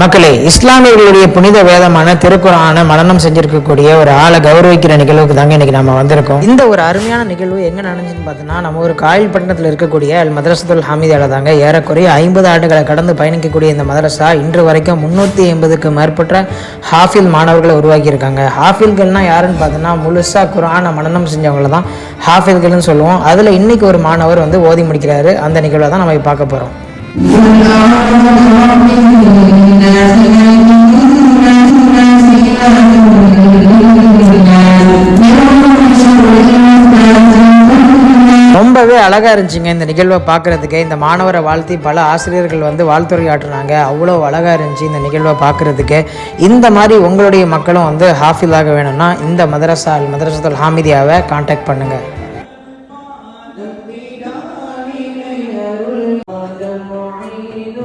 மக்களே இஸ்லாமியர்களுடைய புனித வேதமான திருக்குறான மனனம் செஞ்சிருக்கக்கூடிய ஒரு ஆளை கௌரவிக்கிற நிகழ்வுக்கு தாங்க இன்னைக்கு நம்ம வந்திருக்கோம். இந்த ஒரு அருமையான நிகழ்வு எங்க நடந்துச்சுன்னு பார்த்தோன்னா நம்ம ஒரு காயில் பட்டணத்தில் இருக்கக்கூடிய அல் மதரசத்துல் ஹமீதால தாங்க ஏறக்குறைய ஐம்பது ஆண்டுகளை கடந்து பயணிக்கக்கூடிய இந்த மதரசா இன்று வரைக்கும் முன்னூற்றி ஐம்பதுக்கு மேற்பட்ட ஹாஃபில் மாணவர்களை உருவாக்கியிருக்காங்க. ஹாஃபில்கள்னா யாருன்னு பார்த்தோன்னா முழுசா குரானை மனனம் செஞ்சவங்கள தான் ஹாஃபில்கள்னு சொல்லுவோம். அதில் இன்னைக்கு ஒரு மாணவர் வந்து ஓதி முடிக்கிறாரு. அந்த நிகழ்வை தான் நம்ம இப்ப பார்க்க போகிறோம் ரொம்பவே அழகாக இருந்துச்சுங்க இந்த நிகழ்வை பார்க்குறதுக்கு. இந்த மாணவரை வாழ்த்தி பல ஆசிரியர்கள் வந்து வாழ்த்துரையாட்டுனாங்க அவ்வளோ அழகாக இருந்துச்சு இந்த நிகழ்வை பார்க்குறதுக்கு. இந்த மாதிரி உங்களுடைய மக்களும் வந்து ஹாஃபிலாக வேணும்னா இந்த மதரசா மதரசத்துல் ஹாமிதியாவை காண்டாக்ட் பண்ணுங்கள்